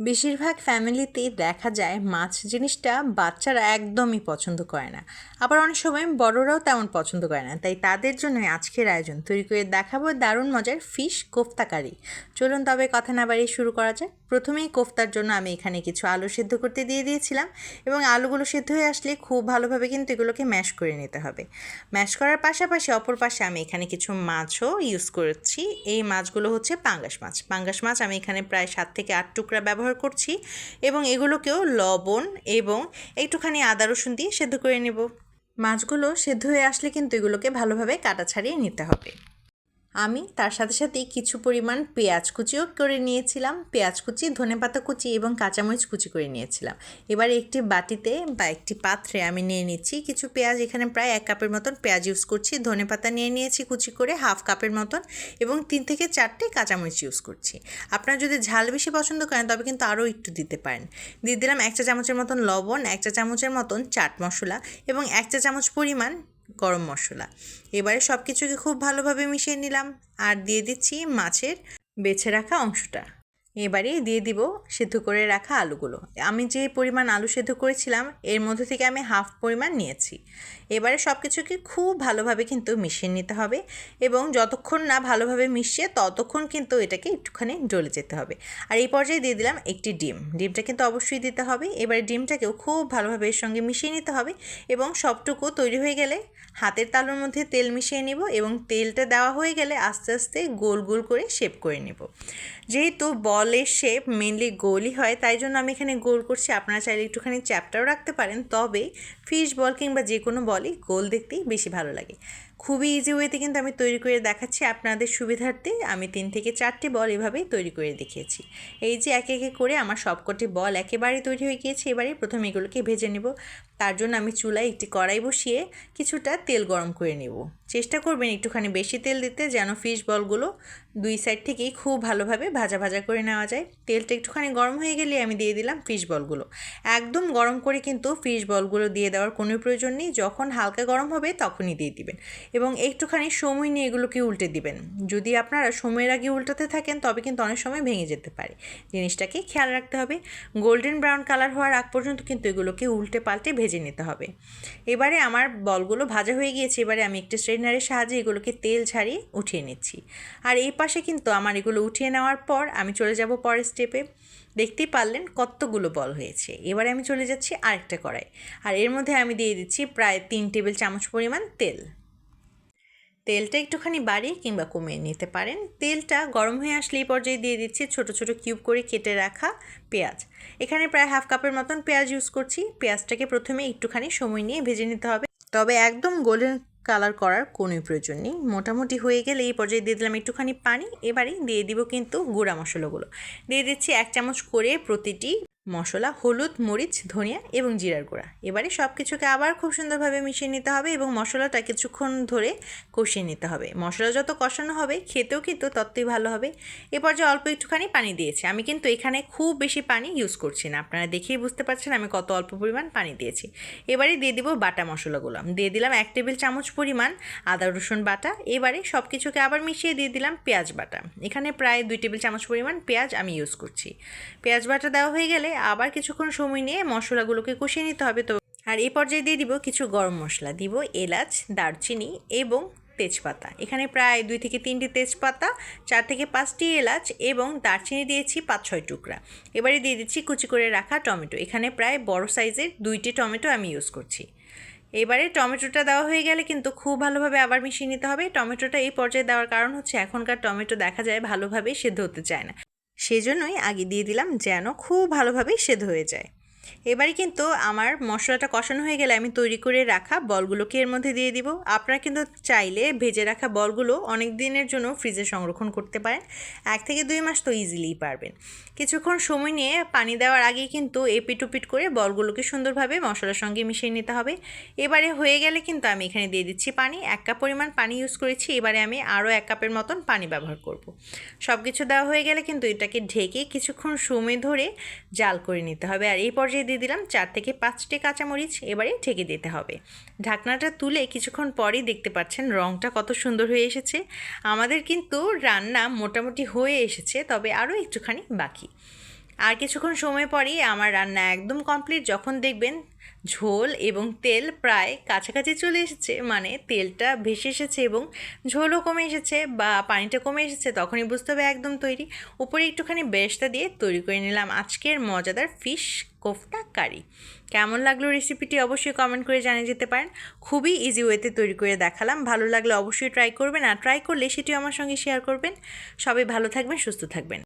বেশিরভাগ ফ্যামিলিতেই দেখা যায় মাছ জিনিসটা বাচ্চারা একদমই পছন্দ করে না। আবার অনেক সময় বড়রাও তেমন পছন্দ করে না। তাই তাদের জন্য আজকের আয়োজন। তৈরি করে দেখাবো দারুণ মজার ফিশ কোফতা কারি। চলুন তবে কথা না বাড়িয়ে শুরু করা যাক। প্রথমেই কোফতার জন্য আমি এখানে কিছু আলু সিদ্ধ করতে দিয়ে দিয়েছিলাম এবং আলুগুলো সিদ্ধ হয়ে আসলে খুব ভালোভাবে কিন্তু এগুলোকে ম্যাশ করে নিতে হবে। ম্যাশ করার পাশাপাশি অপর পাশে আমি এখানে কিছু মাছও ইউজ করেছি। এই মাছগুলো হচ্ছে পাঙ্গাস মাছ। পাঙ্গাস মাছ আমি এখানে প্রায় সাত থেকে আট টুকরা ব্যবহার করছি এবং এগুলোকেও লবণ এবং একটুখানি আদা রসুন দিয়ে সেদ্ধ করে নেব। মাছগুলো সেদ্ধ হয়ে আসলে কিন্তু এগুলোকে ভালোভাবে কাটা ছাড়িয়ে নিতে হবে। আমি তার সাথে সাথেই কিছু পরিমাণ পেঁয়াজ কুচিও করে নিয়েছিলাম। পেঁয়াজ কুচি ধনেপাতা কুচি এবং কাঁচামরিচ কুচি করে নিয়েছিলাম। এবার একটি বাটিতে বা একটি পাত্রে আমি নিয়ে নিচ্ছি কিছু পেঁয়াজ। এখানে প্রায় এক কাপের মতন পেঁয়াজ ইউজ করছি ধনেপাতা নিয়ে নিয়েছি কুচি করে, হাফ কাপের মতন এবং তিন থেকে চারটে কাঁচামরিচ ইউজ করছি। আপনারা যদি ঝাল বেশি পছন্দ করেন তবে কিন্তু আরও একটু দিতে পারেন। দিয়ে দিলাম এক চা চামচের মতন লবণ, এক চা চামচের মতন চাট মশলা এবং এক চা চামচ পরিমাণ গরম মশলা। এবারে সব কিছুকে খুব ভালোভাবে মিশিয়ে নিলাম। আর দিয়ে দিচ্ছি মাছের বেছে রাখা অংশটা। এবারে দিয়ে দিব সেদ্ধ করে রাখা আলুগুলো। আমি যে পরিমাণ আলু সেদ্ধ করেছিলাম, এর মধ্যে থেকে আমি হাফ পরিমাণ নিয়েছি। এবারে সব কিছুকে খুব ভালোভাবে কিন্তু মিশিয়ে নিতে হবে এবং যতক্ষণ না ভালোভাবে মিশিয়ে ততক্ষণ কিন্তু এটাকে একটুখানি ডলে যেতে হবে। আর এই পর্যায়ে দিয়ে দিলাম একটি ডিম। ডিমটা কিন্তু অবশ্যই দিতে হবে। এবারে ডিমটাকেও খুব ভালোভাবে এর সঙ্গে মিশিয়ে নিতে হবে এবং সবটুকু তৈরি হয়ে গেলে হাতের তালুর মধ্যে তেল মিশিয়ে নিব এবং তেলটা দেওয়া হয়ে গেলে আস্তে আস্তে গোল গোল করে শেপ করে নেব। যেহেতু বলের শেপ মেনলি গোলই হয়, তাই জন্য আমি এখানে গোল করছি। আপনারা চাইলে একটুখানি চ্যাপটাও রাখতে পারেন, তবে ফিশ বল কিংবা যে কোনো বলই গোল দেখতেই বেশি ভালো লাগে। খুবই ইজি ওয়েতে কিন্তু আমি তৈরি করে দেখাচ্ছি আপনাদের সুবিধার্থে। আমি তিন থেকে চারটি বল এভাবেই তৈরি করে দেখিয়েছি। এই যে একে একে করে আমার সবকটি বল একেবারেই তৈরি হয়ে গিয়েছে এবারে প্রথমে এগুলোকে ভেজে নেব। তার জন্য আমি চুলায় একটি কড়াই বসিয়ে কিছুটা তেল গরম করে নেব। চেষ্টা করবেন একটুখানি বেশি তেল দিতে যেন ফিশ বলগুলো দুই সাইড থেকেই খুব ভালোভাবে ভাজা ভাজা করে নেওয়া যায়। তেলটা একটুখানি গরম হয়ে গেলে আমি দিয়ে দিলাম ফিশ বলগুলো। একদম গরম করে কিন্তু ফিশ বলগুলো দিয়ে দেওয়ার কোনো প্রয়োজন নেই, যখন হালকা গরম হবে তখনই দিয়ে দিবেন। এবং একটুখানি সময় নিয়ে এগুলোকে উল্টে দিবেন। যদি আপনারা সময়ের আগে উল্টাতে থাকেন তবে কিন্তু অনেক সময় ভেঙে যেতে পারে। জিনিসটাকে খেয়াল রাখতে হবে। গোল্ডেন ব্রাউন কালার হওয়ার আগ পর্যন্ত কিন্তু এগুলোকে উল্টে পাল্টে ভেজে নিতে হবে। এবারে আমার বলগুলো ভাজা হয়ে গিয়েছে, এবারে আমি একটি স্ট্রেনারের সাহায্যে এগুলোকে তেল ছাড়িয়ে উঠিয়ে নিচ্ছি। আর এই পাশে কিন্তু আমার এগুলো উঠিয়ে নেওয়ার পর আমি চলে যাব পরের স্টেপে দেখতেই পারলেন কতগুলো বল হয়েছে। এবারে আমি চলে যাচ্ছি আরেকটা কড়াই। আর এর মধ্যে আমি দিয়ে দিচ্ছি প্রায় তিন টেবিল চামচ পরিমাণ তেল। তেলটা একটুখানি বাড়িয়ে কিংবা কমিয়ে নিতে পারেন। তেলটা গরম হয়ে আসলে এই পর্যায়ে দিয়ে দিচ্ছি ছোট ছোট কিউব করে কেটে রাখা পেঁয়াজ। এখানে প্রায় হাফ কাপের মতন পেঁয়াজ ইউজ করছি। পেঁয়াজটাকে প্রথমে একটুখানি সময় নিয়ে ভেজে নিতে হবে। তবে একদম গোল্ডেন কালার করার কোনো প্রয়োজন নেই। মোটামুটি হয়ে গেলে এই পর্যায়ে দিয়ে দিলাম একটুখানি পানি। এবারে দিয়ে দিব কিন্তু গুঁড়া মশলাগুলো। দিয়ে দিচ্ছি এক চামচ করে প্রতিটি মশলা, হলুদ, মরিচ, ধনিয়া এবং জিরার গুঁড়া। এবারে সব কিছুকে আবার খুব সুন্দরভাবে মিশিয়ে নিতে হবে এবং মশলাটা কিছুক্ষণ ধরে কষিয়ে নিতে হবে। মশলা যত কষানো হবে, খেতেও কিন্তু ততই ভালো হবে। এ পর্যায়ে অল্প একটুখানি পানি দিয়েছি। আমি কিন্তু এখানে খুব বেশি পানি ইউজ করছি না। আপনারা দেখেই বুঝতে পারছেন আমি কত অল্প পরিমাণ পানি দিয়েছি। এবারে দিয়ে দিব বাটা মশলাগুলো। দিয়ে দিলাম এক টেবিল চামচ পরিমাণ আদা, রসুন বাটা। এবারে সব কিছুকে আবার মিশিয়ে দিয়ে দিলাম পেঁয়াজ বাটা। এখানে প্রায় দুই টেবিল চামচ পরিমাণ পেঁয়াজ আমি ইউজ করছি। পেঁয়াজ বাটা দেওয়া হয়ে গেলে আবার কিছুক্ষণ সময় নিয়ে মশলাগুলোকে কষিয়ে নিতে হবে। তো আর এই পর্যায়ে দিয়ে দিব কিছু গরম মশলা। দিব এলাচ, দারচিনি এবং তেজপাতা। এখানে প্রায় দুই থেকে তিনটি তেজপাতা, চার থেকে পাঁচটি এলাচ এবং দারচিনি দিয়েছি পাঁচ ছয় টুকরা। এবারে দিয়ে দিচ্ছি কুচি করে রাখা টমেটো। এখানে প্রায় বড় সাইজের দুইটি টমেটো আমি ইউজ করছি। এবারে টমেটোটা দেওয়া হয়ে গেলে কিন্তু খুব ভালোভাবে আবার মিশিয়ে নিতে হবে। টমেটোটা এই পর্যায়ে দেওয়ার কারণ হচ্ছে এখনকার টমেটো দেখা যায় ভালোভাবে সেদ্ধ হতে চায় না। সেজন্যই আগে দিয়ে দিলাম যেন খুব ভালোভাবেই সেদ্ধ হয়ে যায়। এবারে কিন্তু আমার মশলাটা কষানো হয়ে গেলে আমি তৈরি করে রাখা বলগুলোকে এর মধ্যে দিয়ে দিব। আপনারা কিন্তু চাইলে ভেজে রাখা বলগুলো অনেক দিনের জন্য ফ্রিজে সংরক্ষণ করতে পারেন। এক থেকে দুই মাস তো ইজিলিই পারবেন। কিছুক্ষণ সময় নিয়ে পানি দেওয়ার আগেই কিন্তু এপিটুপিট করে বলগুলোকে সুন্দরভাবে মশলার সঙ্গে মিশিয়ে নিতে হবে। এবারে হয়ে গেলে কিন্তু আমি এখানে দিয়ে দিচ্ছি পানি। এক কাপ পরিমাণ পানি ইউজ করেছি। এবারে আমি আরও এক কাপের মতন পানি ব্যবহার করব। সব কিছু দেওয়া হয়ে গেলে কিন্তু এটাকে ঢেকে কিছুক্ষণ সময় ধরে জাল করে নিতে হবে। আর এই পর্যায়ে দিয়ে দিলাম চার থেকে পাঁচটি কাঁচামরিচ এবারে ঢেকে দিতে হবে। ঢাকনাটা তুলে কিছুক্ষণ পরেই দেখতে পাচ্ছেন রঙটা কত সুন্দর হয়ে এসেছে। আমাদের কিন্তু রান্না মোটামুটি হয়ে এসেছে, তবে আরও একটুখানি বাকি। আর কিছুক্ষণ সময় পরেই আমার রান্না একদম কমপ্লিট, যখন দেখবেন ঝোল এবং তেল প্রায় কাছাকাছি চলে এসেছে মানে তেলটা ভেসে এসেছে এবং ঝোলও কমে এসেছে বা পানিটা কমে এসেছে, তখনই বুঝতে হবে একদম তৈরি। উপরে একটুখানি বেরেস্তা দিয়ে তৈরি করে নিলাম আজকের মজাদার ফিশ কোফতা কারি। কেমন লাগল রেসিপিটি অবশ্যই কমেন্ট করে জানিয়ে যেতে পারেন। খুবই ইজি ওয়েতে তৈরি করে দেখালাম। ভালো লাগলে অবশ্যই ট্রাই করবেন আর ট্রাই করলে সেটিও আমার সঙ্গে শেয়ার করবেন। সবাই ভালো থাকবেন, সুস্থ থাকবেন।